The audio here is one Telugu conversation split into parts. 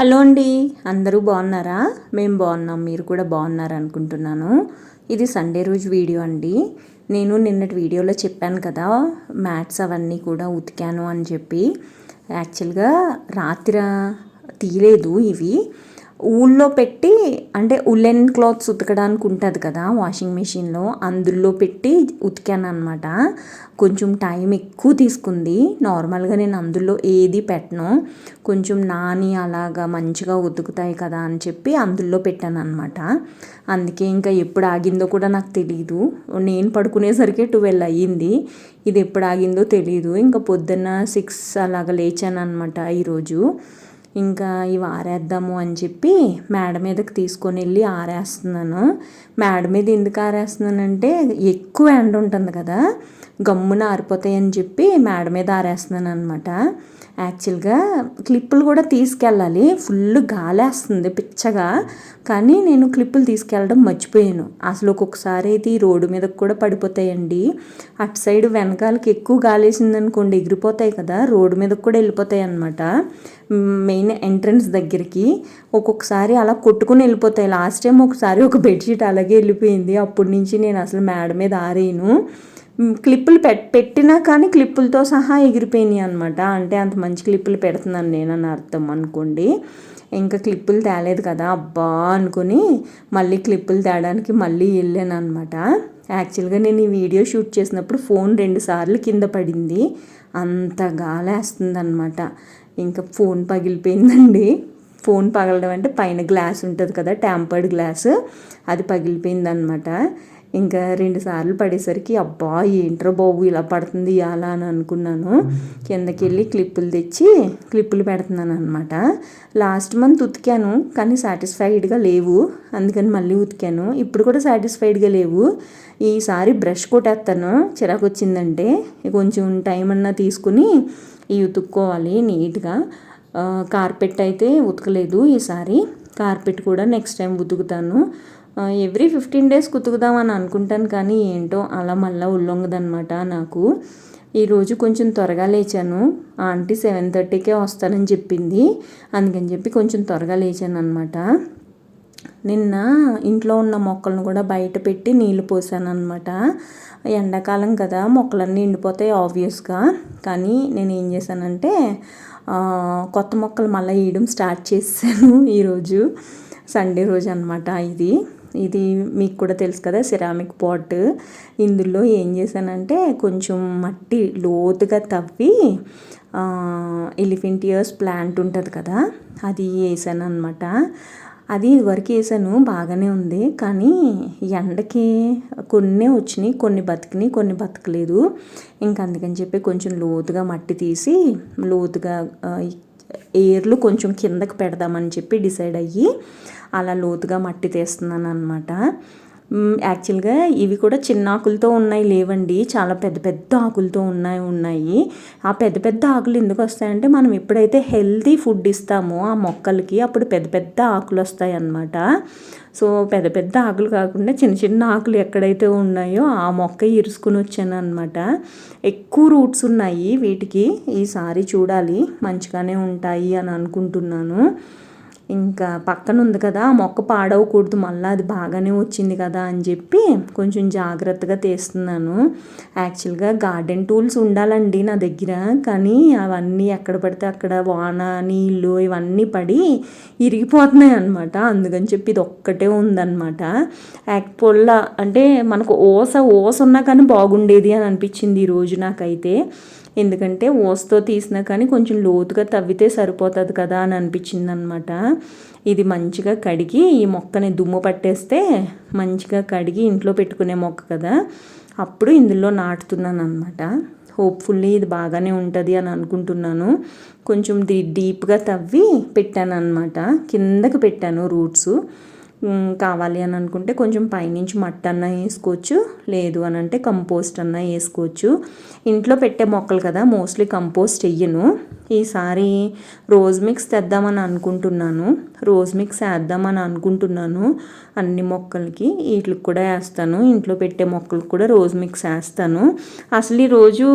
హలో అండి అందరూ బాగున్నారా? మేము బాగున్నాం మీరు కూడా బాగున్నారు అనుకుంటున్నాను ఇది సండే రోజు వీడియో అండి. నేను నిన్నటి వీడియోలో చెప్పాను కదా మ్యాట్స్ అవన్నీ కూడా ఉతికాను అని చెప్పి. యాక్చువల్గా రాత్రి తీయలేదు ఇవి. ఊళ్ళో పెట్టి అంటే ఉలెన్ క్లాత్స్ ఉతకడానికి ఉంటుంది కదా వాషింగ్ మెషిన్లో అందులో పెట్టి ఉతికాను అనమాట కొంచెం టైం ఎక్కువ తీసుకుంది. నార్మల్గా నేను అందులో ఏది పెట్టను. కొంచెం నాని అలాగా మంచిగా ఉతుకుతాయి కదా అని చెప్పి అందులో పెట్టాను అనమాట అందుకే ఇంకా ఎప్పుడు ఆగిందో కూడా నాకు తెలియదు నేను పడుకునేసరికి ట్వెల్వ్ అయ్యింది. ఇది ఎప్పుడు ఆగిందో తెలియదు ఇంకా పొద్దున్న సిక్స్ అలాగ లేచాను అనమాట ఈరోజు. ఇంకా ఇవి ఆరేద్దాము అని చెప్పి మేడ మీదకి తీసుకొని వెళ్ళి ఆరేస్తున్నాను. మేడ మీద ఎందుకు ఆరేస్తున్నానంటే ఎక్కువ ఎండ ఉంటుంది కదా. గమ్మున ఆరిపోతాయని చెప్పి మేడ మీద ఆరేస్తున్నాను అనమాట యాక్చువల్గా క్లిప్పులు కూడా తీసుకెళ్ళాలి. ఫుల్ గాలేస్తుంది పిచ్చగా. కానీ నేను క్లిప్పులు తీసుకెళ్ళడం మర్చిపోయాను. అసలు ఒక్కొక్కసారి అయితే ఈ రోడ్డు మీదకి కూడా పడిపోతాయండి. అటు సైడ్ వెనకాలకి ఎక్కువ గాలేసింది అనుకోండి ఎగిరిపోతాయి కదా. రోడ్డు మీదకి కూడా వెళ్ళిపోతాయి అనమాట మెయిన్ ఎంట్రన్స్ దగ్గరికి. ఒక్కొక్కసారి అలా కొట్టుకుని వెళ్ళిపోతాయి. లాస్ట్ టైం ఒకసారి ఒక బెడ్షీట్ అలాగే వెళ్ళిపోయింది. అప్పటి నుంచి నేను అసలు మేడ మీద ఆరేను క్లిప్పులు పెట్ పెట్టినా కానీ క్లిప్పులతో సహా ఎగిరిపోయినాయి అనమాట అంటే అంత మంచి క్లిప్పులు పెడుతున్నాను నేను అని అర్థం అనుకోండి. ఇంకా క్లిప్పులు తేలేదు కదా అబ్బా అనుకుని మళ్ళీ క్లిప్పులు తేడానికి మళ్ళీ వెళ్ళాను అనమాట యాక్చువల్గా నేను ఈ వీడియో షూట్ చేసినప్పుడు ఫోన్ రెండు సార్లు కింద పడింది. అంత గాలేస్తుంది అనమాట ఇంకా ఫోన్ పగిలిపోయిందండి. ఫోన్ పగలడం అంటే పైన గ్లాస్ ఉంటుంది కదా ట్యాంపర్డ్ గ్లాస్. అది పగిలిపోయింది అనమాట ఇంకా రెండు సార్లు పడేసరికి అబ్బా ఏంట్రా బాబు ఇలా పడుతుంది అలా అని అనుకున్నాను. కిందకి వెళ్ళి క్లిప్పులు తెచ్చి క్లిప్పులు పెడుతున్నాను అనమాట లాస్ట్ మంత్ ఉతికాను కానీ సాటిస్ఫైడ్గా లేవు. అందుకని మళ్ళీ ఉతికాను. ఇప్పుడు కూడా సాటిస్ఫైడ్గా లేవు. ఈసారి బ్రష్ కొట్టేస్తాను. చిరాకు వచ్చిందంటే కొంచెం టైం అన్నా తీసుకుని ఈ ఉతుక్కోవాలి నీట్గా. కార్పెట్ అయితే ఉతకలేదు ఈసారి. కార్పెట్ కూడా నెక్స్ట్ టైం ఉతుకుతాను. ఎవ్రీ ఫిఫ్టీన్ డేస్ కుతుకుదామని అనుకుంటాను కానీ ఏంటో అలా మళ్ళీ ఉల్లొంగదనమాట నాకు. ఈరోజు కొంచెం త్వరగా లేచాను. ఆంటీ సెవెన్ థర్టీకే వస్తానని చెప్పింది. అందుకని చెప్పి కొంచెం త్వరగా లేచాను అనమాట నిన్న ఇంట్లో ఉన్న మొక్కలను కూడా బయట పెట్టి నీళ్ళు పోసాను అనమాట ఎండాకాలం కదా మొక్కలన్నీ ఎండిపోతాయి ఆబ్వియస్గా కానీ నేను ఏం చేశానంటే కొత్త మొక్కలు మళ్ళీ వేయడం స్టార్ట్ చేశాను ఈరోజు సండే రోజు అనమాట ఇది. ఇది మీకు కూడా తెలుసు కదా సిరామిక్ పాట్ ఇందులో ఏం చేశానంటే కొంచెం మట్టి లోతుగా తవ్వి ఎలిఫెంట్ ఇయర్స్ ప్లాంట్ ఉంటుంది కదా అది వేసాను అనమాట అది ఇదివరకు వేసాను బాగానే ఉంది. కానీ ఎండకి కొన్ని వచ్చినాయి కొన్ని బతికినాయి కొన్ని బతకలేదు. ఇంకా అందుకని చెప్పి కొంచెం లోతుగా మట్టి తీసి లోతుగా ఏర్లు కొంచెం కిందకి పెడదామని చెప్పి డిసైడ్ అయ్యి అలా లోతుగా మట్టి తీస్తున్నాను అనమాట యాక్చువల్గా ఇవి కూడా చిన్న ఆకులతో ఉన్నాయి లేవండి. చాలా పెద్ద పెద్ద ఆకులతో ఉన్నాయి ఉన్నాయి. ఆ పెద్ద పెద్ద ఆకులు ఎందుకు వస్తాయంటే మనం ఎప్పుడైతే హెల్తీ ఫుడ్ ఇస్తామో ఆ మొక్కలకి అప్పుడు పెద్ద పెద్ద ఆకులు వస్తాయి అన్నమాట. సో పెద్ద పెద్ద ఆకులు కాకుండా చిన్న చిన్న ఆకులు ఎక్కడైతే ఉన్నాయో ఆ మొక్క ఇరుసుకుని వచ్చాను అనమాట ఎక్కువ రూట్స్ ఉన్నాయి వీటికి. ఈసారి చూడాలి. మంచిగానే ఉంటాయి అని అనుకుంటున్నాను. ఇంకా పక్కన ఉంది కదా మొక్క పాడవకూడదు మళ్ళీ అది బాగానే వచ్చింది కదా అని చెప్పి కొంచెం జాగ్రత్తగా తీస్తున్నాను. యాక్చువల్గా గార్డెన్ టూల్స్ ఉండాలండి నా దగ్గర కానీ అవన్నీ ఎక్కడ పడితే అక్కడ వాన నీళ్ళు ఇవన్నీ పడి ఇరిగిపోతున్నాయి అనమాట అందుకని చెప్పి ఇది ఒక్కటే ఉందన్నమాట. పొల్ల అంటే మనకు ఓస ఓస ఉన్నా కానీ బాగుండేది అని అనిపించింది ఈరోజు నాకైతే. ఎందుకంటే ఓస్తో తీసినా కానీ కొంచెం లోతుగా తవ్వితే సరిపోతుంది కదా అని అనిపించింది అనమాట ఇది మంచిగా కడిగి ఈ మొక్కని దుమ్ము పట్టేస్తే మంచిగా కడిగి ఇంట్లో పెట్టుకునే మొక్క కదా. అప్పుడు ఇందులో నాటుతున్నాను అనమాట హోప్ఫుల్లీ ఇది బాగానే ఉంటుంది అని అనుకుంటున్నాను. కొంచెం ది డీప్గా తవ్వి పెట్టాను అనమాట కిందకి పెట్టాను రూట్స్ కావాలి అని అనుకుంటే కొంచెం పైనుంచి మట్టి అన్న వేసుకోవచ్చు లేదు అని అంటే కంపోస్ట్ అన్న వేసుకోవచ్చు. ఇంట్లో పెట్టే మొక్కలు కదా మోస్ట్లీ కంపోస్ట్ వెయ్యను ఈసారి రోజ్ మిక్స్ తెద్దామని అనుకుంటున్నాను. రోజ్ మిక్స్ వేద్దామని అనుకుంటున్నాను అన్ని మొక్కలకి. వీటికి కూడా వేస్తాను. ఇంట్లో పెట్టే మొక్కలకు కూడా రోజ్ మిక్స్ వేస్తాను. అసలు ఈ రోజు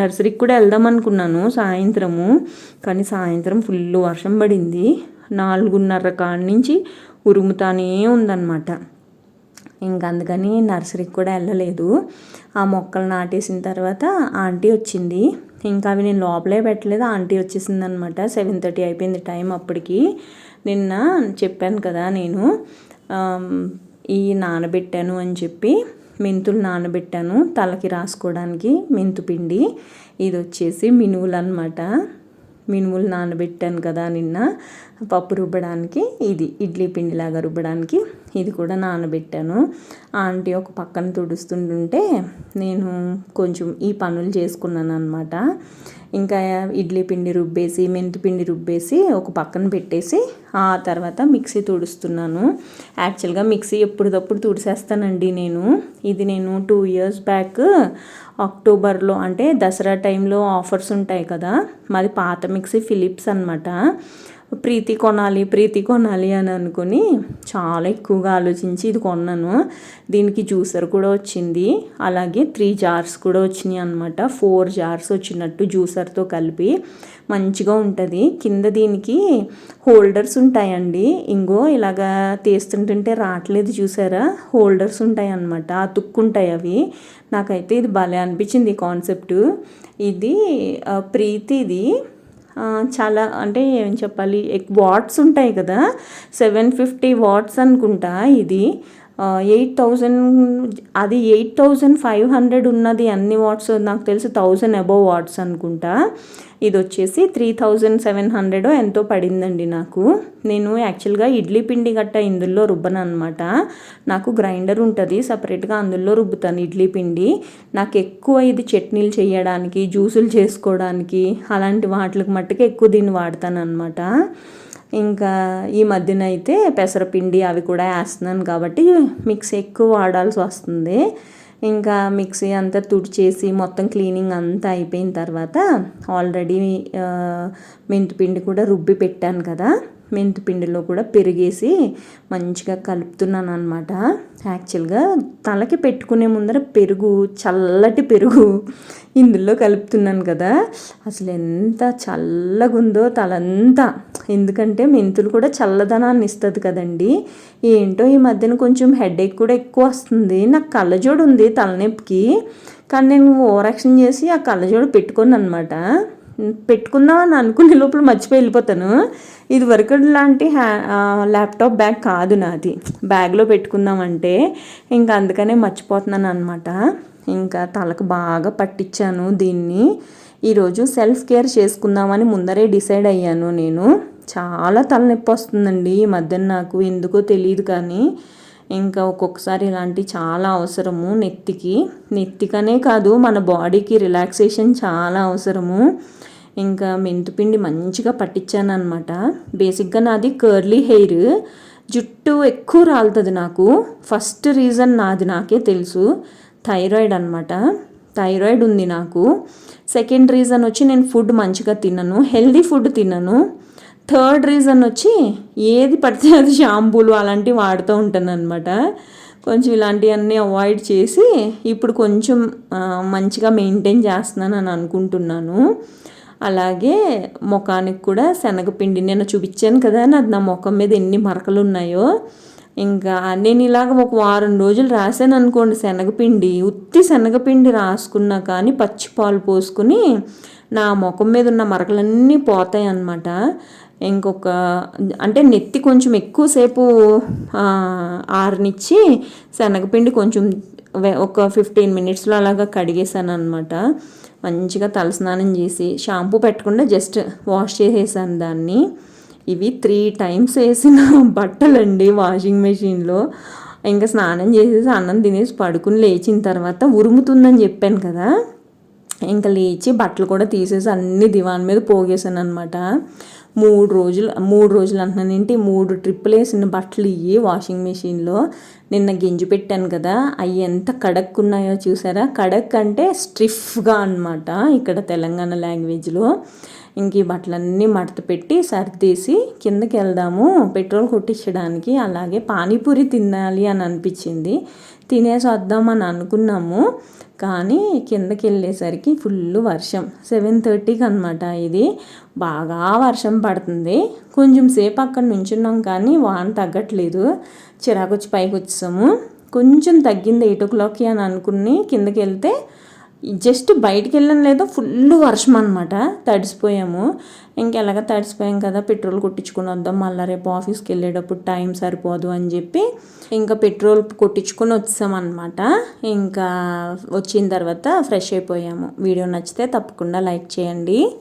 నర్సరీకి కూడా వెళ్దాం అనుకున్నాను సాయంత్రము. కానీ సాయంత్రం ఫుల్ వర్షం పడింది. నాలుగున్నర కాడ నుంచి ఉరుముతానే ఉందన్నమాట. ఇంక అందుకని నర్సరీకి కూడా వెళ్ళలేదు. ఆ మొక్కలు నాటేసిన తర్వాత ఆంటీ వచ్చింది. ఇంకా అవి నేను లోపలే పెట్టలేదు. ఆంటీ వచ్చేసింది అనమాట సెవెన్ థర్టీ అయిపోయింది టైం అప్పటికి. నిన్న చెప్పాను కదా నేను ఈ నానబెట్టాను అని చెప్పి మెంతులు నానబెట్టాను తలకి రాసుకోవడానికి మెంతు పిండి. ఇది వచ్చేసి మినువులు అనమాట మినుములు నానబెట్టాను కదా నిన్న. పప్పు రుబ్బడానికి ఇది ఇడ్లీ పిండిలాగా రుబ్బడానికి ఇది కూడా నానబెట్టాను. ఆంటీ ఒక పక్కన తుడుస్తుంటుంటే నేను కొంచెం ఈ పనులు చేసుకున్నాను అనమాట ఇంకా ఇడ్లీ పిండి రుబ్బేసి మెంతి పిండి రుబ్బేసి ఒక పక్కన పెట్టేసి ఆ తర్వాత మిక్సీ తుడుస్తున్నాను. యాక్చువల్గా మిక్సీ ఎప్పటికప్పుడు తుడిసేస్తానండి నేను. ఇది నేను టూ ఇయర్స్ బ్యాక్ అక్టోబర్లో అంటే దసరా టైంలో ఆఫర్స్ ఉంటాయి కదా మాది పాత మిక్సీ ఫిలిప్స్ అనమాట ప్రీతి కొనాలి ప్రీతి కొనాలి అని అనుకుని చాలా ఎక్కువగా ఆలోచించి ఇది కొన్నాను. దీనికి జ్యూసర్ కూడా వచ్చింది. అలాగే త్రీ జార్స్ కూడా వచ్చినాయి అనమాట ఫోర్ జార్స్ వచ్చినట్టు జ్యూసర్తో కలిపి మంచిగా ఉంటుంది. కింద దీనికి హోల్డర్స్ ఉంటాయండి. ఇంగో ఇలాగా తీస్తుంటుంటే రావట్లేదు చూసారా హోల్డర్స్ ఉంటాయి అన్నమాట. అతుక్కుంటాయి అవి. నాకైతే ఇది భలే అనిపించింది కాన్సెప్ట్. ఇది ప్రీతి ప్రీతిది చాలా అంటే ఏం చెప్పాలి? వాట్స్ ఉంటాయి కదా? సెవెన్ ఫిఫ్టీ వాట్స్ అనుకుంటా ఇది. ఎయిట్ థౌజండ్ అది ఎయిట్ థౌజండ్ ఫైవ్ హండ్రెడ్ ఉన్నది అన్ని వాట్స్ నాకు తెలిసి థౌజండ్ అబోవ్ వాట్స్ అనుకుంటా. ఇది వచ్చేసి త్రీ థౌజండ్ సెవెన్ హండ్రెడ్ ఎంతో పడిందండి నాకు. నేను యాక్చువల్గా ఇడ్లీ పిండి గట్ట ఇందులో రుబ్బను అనమాట నాకు గ్రైండర్ ఉంటుంది సపరేట్గా అందులో రుబ్బుతాను ఇడ్లీ పిండి. నాకు ఎక్కువ ఇది చట్నీలు చేయడానికి జ్యూసులు చేసుకోవడానికి అలాంటి వాటికి మట్టుకు ఎక్కువ దీన్ని వాడతాను అనమాట ఇంకా ఈ మధ్యన అయితే పెసరపిండి అవి కూడా వేస్తున్నాను కాబట్టి మిక్సీ ఎక్కువ వాడాల్సి వస్తుంది. ఇంకా మిక్సీ అంతా తుడిచేసి మొత్తం క్లీనింగ్ అంతా అయిపోయిన తర్వాత ఆల్రెడీ మెంతిపిండి కూడా రుబ్బి పెట్టాను కదా. మెంతిపిండిలో కూడా పెరిగేసి మంచిగా కలుపుతున్నాను అనమాట యాక్చువల్గా తలకి పెట్టుకునే ముందర పెరుగు చల్లటి పెరుగు ఇందులో కలుపుతున్నాను కదా. అసలు ఎంత చల్లగా ఉందో తలంతా. ఎందుకంటే మెంతులు కూడా చల్లదనాన్ని ఇస్తుంది కదండి. ఏంటో ఈ మధ్యన కొంచెం హెడేక్ కూడా ఎక్కువ వస్తుంది. నాకు కళ్ళజోడు ఉంది తలనొప్పికి. కానీ నేను ఓవరాక్షన్ చేసి ఆ కళ్ళజోడు పెట్టుకున్నాను అనమాట పెట్టుకుందాం అని అనుకునే లోపల మర్చిపోయి వెళ్ళిపోతాను. ఇది వరకు లాంటి హ్యా ల్యాప్టాప్ బ్యాగ్ కాదు నాది. బ్యాగ్లో పెట్టుకుందామంటే ఇంకా అందుకనే మర్చిపోతున్నాను అనమాట ఇంకా తలకు బాగా పట్టించాను దీన్ని. ఈరోజు సెల్ఫ్ కేర్ చేసుకుందామని ముందరే డిసైడ్ అయ్యాను నేను. చాలా తలనొప్పి వస్తుందండి ఈ మధ్యన నాకు. ఎందుకో తెలియదు కానీ ఇంకా ఒక్కొక్కసారి ఇలాంటి చాలా అవసరము నెత్తికి. నెత్తికనే కాదు మన బాడీకి రిలాక్సేషన్ చాలా అవసరము. ఇంకా మెంతుపిండి మంచిగా పట్టించాను అనమాట బేసిక్గా నాది కర్లీ హెయిర్. జుట్టు ఎక్కువ రాలుతుంది నాకు. ఫస్ట్ రీజన్ నాది నాకే తెలుసు. థైరాయిడ్ అనమాట థైరాయిడ్ ఉంది నాకు. సెకండ్ రీజన్ వచ్చి నేను ఫుడ్ మంచిగా తినను. హెల్దీ ఫుడ్ తినను. థర్డ్ రీజన్ వచ్చి ఏది పడితే అది షాంపూలు అలాంటివి వాడుతూ ఉంటాను అనమాట కొంచెం ఇలాంటివన్నీ అవాయిడ్ చేసి ఇప్పుడు కొంచెం మంచిగా మెయింటైన్ చేస్తున్నాను అని అనుకుంటున్నాను. అలాగే ముఖానికి కూడా శనగపిండి నేను చూపించాను కదా నాది నా ముఖం మీద ఎన్ని మరకలు ఉన్నాయో. ఇంకా నేను ఇలాగ ఒక వారం రోజులు రాశాను అనుకోండి శనగపిండి. ఉత్తి శనగపిండి రాసుకున్నా కానీ పచ్చి పాలు పోసుకుని నా ముఖం మీద ఉన్న మరకలన్నీ పోతాయి అన్నమాట ఇంకొక అంటే నెత్తి కొంచెం ఎక్కువసేపు ఆరనిచ్చి శనగపిండి కొంచెం ఒక ఫిఫ్టీన్ మినిట్స్లో అలాగా కడిగేసాను అనమాట మంచిగా తలస్నానం చేసి షాంపూ పెట్టకుండా జస్ట్ వాష్ చేసేసాను దాన్ని. ఇవి త్రీ టైమ్స్ వేసిన బట్టలండి వాషింగ్ మెషిన్లో. ఇంకా స్నానం చేసేసి అన్నం తినేసి పడుకుని లేచిన తర్వాత ఉరుముతుందని చెప్పాను కదా. ఇంకా లేచి బట్టలు కూడా తీసేసి అన్ని దివాన్ మీద పోగేశాను అనమాట మూడు రోజులు మూడు రోజులు అంటున్నాను ఏంటి? మూడు ట్రిప్పులు వేసిన బట్టలు ఇవి వాషింగ్ మెషిన్లో నిన్న గింజి పెట్టాను కదా అవి ఎంత కడక్ ఉన్నాయో చూసారా? కడక్ అంటే స్ట్రిఫ్గా అనమాట ఇక్కడ తెలంగాణ లాంగ్వేజ్లో. ఇంక ఈ బట్టలన్నీ మడత పెట్టి సర్దేసి కిందకి వెళ్దాము. పెట్రోల్ కొట్టించడానికి అలాగే పానీపూరి తినాలి అని అనిపించింది. తినేసి వద్దామని అనుకున్నాము. కానీ కిందకి వెళ్ళేసరికి ఫుల్ వర్షం. సెవెన్ థర్టీకి అనమాట ఇది. బాగా వర్షం పడుతుంది. కొంచెం సేపు అక్కడ నుంచున్నాం కానీ వాన తగ్గట్లేదు. చిరాకు వచ్చి పైకి వచ్చాము కొంచెం తగ్గింది ఎయిట్ ఓ క్లాక్కి అని అనుకుని కిందకి వెళ్తే జస్ట్ బయటికి వెళ్ళడం లేదో ఫుల్ వర్షం అనమాట తడిసిపోయాము. ఇంకెలాగ తడిసిపోయాం కదా పెట్రోల్ కొట్టించుకుని వద్దాం మళ్ళీ రేపు ఆఫీస్కి వెళ్ళేటప్పుడు టైం సరిపోదు అని చెప్పి ఇంకా పెట్రోల్ కొట్టించుకొని వచ్చామన్నమాట. ఇంకా వచ్చిన తర్వాత ఫ్రెష్ అయిపోయాము. వీడియో నచ్చితే తప్పకుండా లైక్ చేయండి.